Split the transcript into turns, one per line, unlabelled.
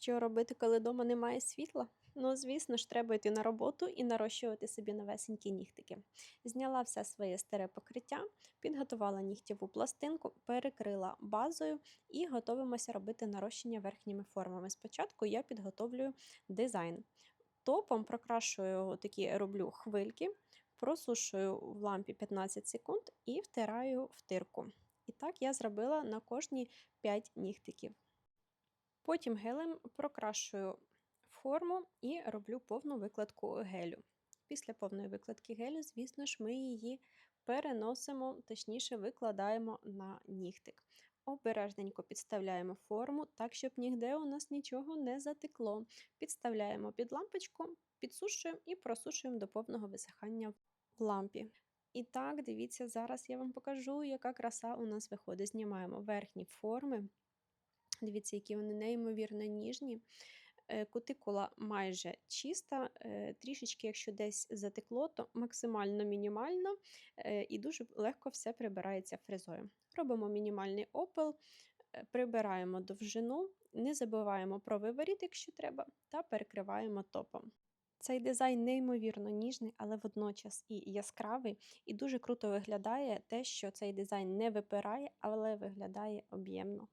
Що робити, коли вдома немає світла? Ну, звісно ж, треба йти на роботу і нарощувати собі новесенькі нігтики. Зняла все своє старе покриття, підготувала нігтєву пластинку, перекрила базою і готуємося робити нарощення верхніми формами. Спочатку я підготовлюю дизайн. Топом прокрашую такі роблю хвильки, просушую в лампі 15 секунд і втираю в тирку. І так я зробила на кожні 5 нігтиків. Потім гелем прокрашую форму і роблю повну викладку гелю. Після повної викладки гелю, звісно ж, ми її переносимо, точніше викладаємо на нігтик. Обережненько підставляємо форму, так, щоб нігде у нас нічого не затекло. Підставляємо під лампочку, підсушуємо і просушуємо до повного висихання в лампі. І так, дивіться, зараз я вам покажу, яка краса у нас виходить. Знімаємо верхні форми. Дивіться, які вони неймовірно ніжні. Е, Кутикула майже чиста, е, трішечки, якщо десь затекло, то максимально мінімально е, і дуже легко все прибирається фрезою. Робимо мінімальний опил, прибираємо довжину, не забуваємо про виворіт, якщо треба, та перекриваємо топом. Цей дизайн неймовірно ніжний, але водночас і яскравий, і дуже круто виглядає те, що цей дизайн не випирає, але виглядає об'ємно.